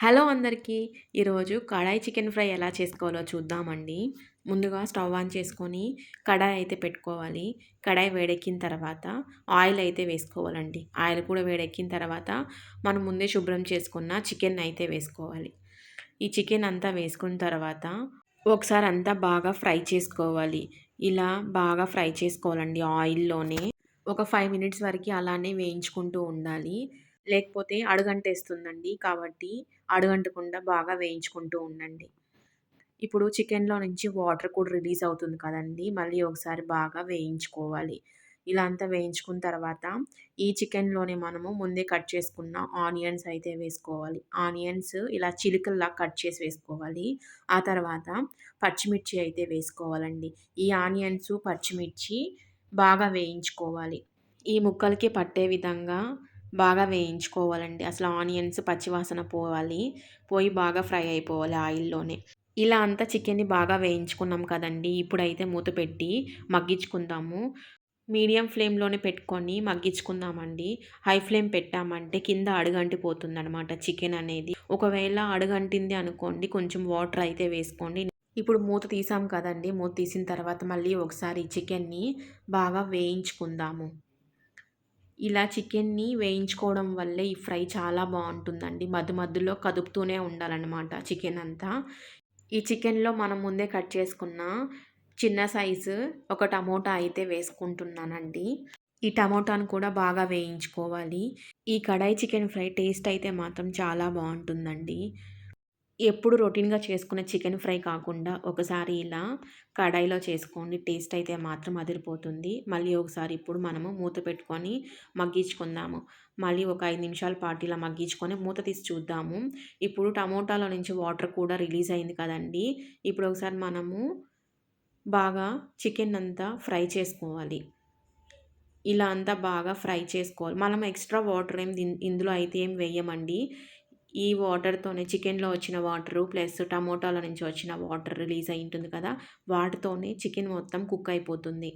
Hello అందరికీ. ఈరోజు కడాయి chicken fry ఎలా చేసుకోవాలో చూద్దామండి. ముందుగా స్టవ్ ఆన్ చేసుకొని కడాయి అయితే పెట్టుకోవాలి. కడాయి వేడెక్కిన తర్వాత ఆయిల్ అయితే వేసుకోవాలండి. ఆయిల్ కూడా వేడెక్కిన తర్వాత మనం ముందే శుభ్రం చేసుకున్న చికెన్ అయితే వేసుకోవాలి. ఈ చికెన్ అంతా వేసుకున్న తర్వాత ఒకసారి అంతా బాగా ఫ్రై చేసుకోవాలి. ఇలా బాగా ఫ్రై చేసుకోవాలండి ఆయిల్లోనే. ఒక ఫైవ్ మినిట్స్ వరకు అలానే వేయించుకుంటూ ఉండాలి. లేకపోతే అడుగంటేస్తుందండి. కాబట్టి అడుగంటకుండా బాగా వేయించుకుంటూ ఉండండి. ఇప్పుడు చికెన్లో నుంచి వాటర్ కూడా రిలీజ్ అవుతుంది కదండి. మళ్ళీ ఒకసారి బాగా వేయించుకోవాలి. ఇలా అంతా వేయించుకున్న తర్వాత ఈ చికెన్లోనే మనము ముందే కట్ చేసుకున్న ఆనియన్స్ అయితే వేసుకోవాలి. ఆనియన్స్ ఇలా చిలుకల్లా కట్ చేసి వేసుకోవాలి. ఆ తర్వాత పచ్చిమిర్చి అయితే వేసుకోవాలండి. ఈ ఆనియన్స్ పచ్చిమిర్చి బాగా వేయించుకోవాలి. ఈ ముక్కలకి పట్టే విధంగా బాగా వేయించుకోవాలండి. అసలు ఆనియన్స్ పచ్చివాసన పోవాలి. పోయి బాగా ఫ్రై అయిపోవాలి ఆయిల్లోనే. ఇలా అంతా చికెన్ని బాగా వేయించుకున్నాం కదండి. ఇప్పుడైతే మూత పెట్టి మగ్గించుకుందాము. మీడియం ఫ్లేమ్లోనే పెట్టుకొని మగ్గించుకుందామండి. హై ఫ్లేమ్ పెట్టామంటే కింద అడుగంటిపోతుంది అనమాట చికెన్ అనేది. ఒకవేళ అడుగంటింది అనుకోండి కొంచెం వాటర్ అయితే వేసుకోండి. ఇప్పుడు మూత తీసాం కదండి. మూత తీసిన తర్వాత మళ్ళీ ఒకసారి చికెన్ని బాగా వేయించుకుందాము. ఇలా చికెన్ని వేయించుకోవడం వల్లే ఈ ఫ్రై చాలా బాగుంటుందండి. మధ్య మధ్యలో కదుపుతూనే ఉండాలన్నమాట చికెన్ అంతా ఈ చికెన్లో మనం ముందే కట్ చేసుకున్న చిన్న సైజు ఒక టమోటా అయితే వేసుకుంటున్నానండి. ఈ టమోటాను కూడా బాగా వేయించుకోవాలి. ఈ కడాయి చికెన్ ఫ్రై టేస్ట్ అయితే మాత్రం చాలా బాగుంటుందండి. ఎప్పుడు రొటీన్గా చేసుకునే చికెన్ ఫ్రై కాకుండా ఒకసారి ఇలా కడాయిలో చేసుకోండి. టేస్ట్ అయితే మాత్రం అదిరిపోతుంది. మళ్ళీ ఒకసారి ఇప్పుడు మనము మూత పెట్టుకొని మగ్గించుకుందాము. మళ్ళీ ఒక ఐదు నిమిషాల పాటు ఇలా మగ్గించుకొని మూత తీసి చూద్దాము. ఇప్పుడు టమోటాలో నుంచి వాటర్ కూడా రిలీజ్ అయింది కదండి. ఇప్పుడు ఒకసారి మనము బాగా చికెన్ అంతా ఫ్రై చేసుకోవాలి. ఇలా అంతా బాగా ఫ్రై చేసుకోవాలి. మనం ఎక్స్ట్రా వాటర్ ఏం ఇందులో అయితే ఏం వేయమండి. ఈ వాటర్తోనే చికెన్లో వచ్చిన వాటరు ప్లస్ టమోటాల నుంచి వచ్చిన వాటర్ రిలీజ్ అయి ఉంటుంది కదా వాటితోనే చికెన్ మొత్తం కుక్ అయిపోతుంది.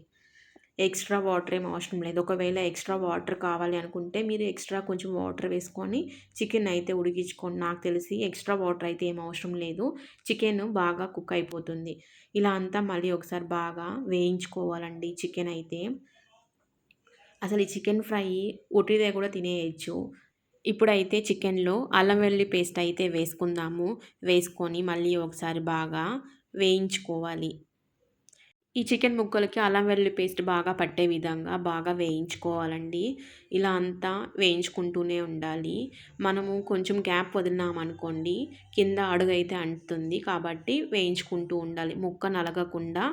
ఎక్స్ట్రా వాటర్ ఏం అవసరం లేదు. ఒకవేళ ఎక్స్ట్రా వాటర్ కావాలి అనుకుంటే మీరు ఎక్స్ట్రా కొంచెం వాటర్ వేసుకొని చికెన్ అయితే ఉడికించుకోండి నాకు తెలిసి ఎక్స్ట్రా వాటర్ అయితే ఏం అవసరం లేదు. చికెన్ బాగా కుక్ అయిపోతుంది. ఇలా అంతా మళ్ళీ ఒకసారి బాగా వేయించుకోవాలండి చికెన్ అయితే. అసలు ఈ చికెన్ ఫ్రై ఉట్టిదే కూడా తినేయచ్చు. ఇప్పుడైతే చికెన్లో అల్లం వెల్లుల్లి పేస్ట్ అయితే వేసుకుందాము. వేసుకొని మళ్ళీ ఒకసారి బాగా వేయించుకోవాలి. ఈ చికెన్ ముక్కలకి అల్లం వెల్లుల్లి పేస్ట్ బాగా పట్టే విధంగా బాగా వేయించుకోవాలండి. ఇలా అంతా వేయించుకుంటూనే ఉండాలి. మనము కొంచెం గ్యాప్ వదిలినామనుకోండి కింద అడుగైతే అంటుతుంది కాబట్టి వేయించుకుంటూ ఉండాలి. ముక్క నలగకుండా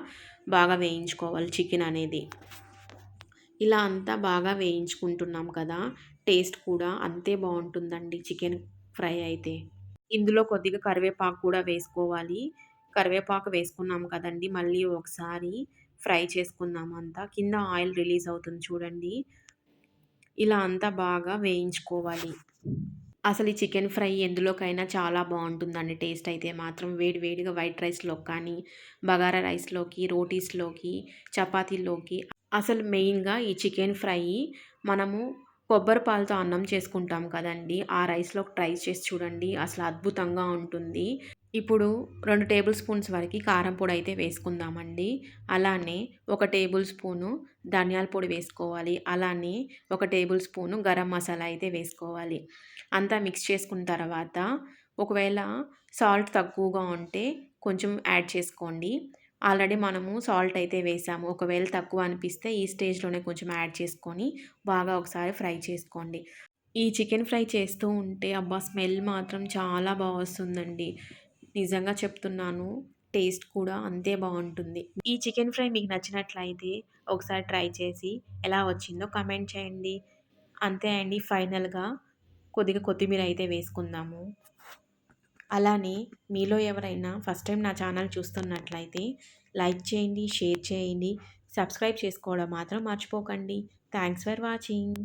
బాగా వేయించుకోవాలి చికెన్ అనేది. ఇలా అంతా బాగా వేయించుకుంటున్నాం కదా టేస్ట్ కూడా అంతే బాగుంటుందండి చికెన్ ఫ్రై అయితే. ఇందులో కొద్దిగా కరివేపాకు కూడా వేసుకోవాలి. కరివేపాకు వేసుకున్నాం కదండి మళ్ళీ ఒకసారి ఫ్రై చేసుకుందాం అంతా. కింద ఆయిల్ రిలీజ్ అవుతుంది చూడండి. ఇలా అంతా బాగా వేయించుకోవాలి. అసలు ఈ చికెన్ ఫ్రై ఎందులోకైనా చాలా బాగుంటుందండి టేస్ట్ అయితే మాత్రం. వేడి వేడిగా వైట్ రైస్లో కానీ బగారా రైస్లోకి రోటీస్లోకి చపాతీలోకి. అసలు మెయిన్గా ఈ చికెన్ ఫ్రై మనము కొబ్బరి పాలతో అన్నం చేసుకుంటాం కదండి. ఆ రైస్లో ట్రై చేసి చూడండి. అసలు అద్భుతంగా ఉంటుంది. ఇప్పుడు రెండు టేబుల్ స్పూన్స్ వరకు కారం పొడి అయితే వేసుకుందామండి. అలానే ఒక టేబుల్ స్పూను ధనియాల పొడి వేసుకోవాలి. అలానే ఒక టేబుల్ స్పూను గరం మసాలా అయితే వేసుకోవాలి. అంతా మిక్స్ చేసుకున్న తర్వాత ఒకవేళ సాల్ట్ తక్కువగా ఉంటే కొంచెం యాడ్ చేసుకోండి. ఆల్రెడీ మనము సాల్ట్ అయితే వేసాము. ఒకవేళ తక్కువ అనిపిస్తే ఈ స్టేజ్లోనే కొంచెం యాడ్ చేసుకొని బాగా ఒకసారి ఫ్రై చేసుకోండి. ఈ చికెన్ ఫ్రై చేస్తూ ఉంటే అబ్బా స్మెల్ మాత్రం చాలా బాగా వస్తుందండి. నిజంగా చెప్తున్నాను టేస్ట్ కూడా అంతే బాగుంటుంది. ఈ చికెన్ ఫ్రై మీకు నచ్చినట్లయితే ఒకసారి ట్రై చేసి ఎలా వచ్చిందో కమెంట్ చేయండి. అంతే అండి ఫైనల్గా కొద్దిగా కొత్తిమీర అయితే వేసుకుందాము. అలానే మీలో ఎవరైనా ఫస్ట్ టైం నా ఛానల్ చూస్తున్నట్లయితే లైక్ చేయండి షేర్ చేయండి సబ్స్క్రైబ్ చేసుకోవడం మాత్రం మర్చిపోకండి. Thanks for watching.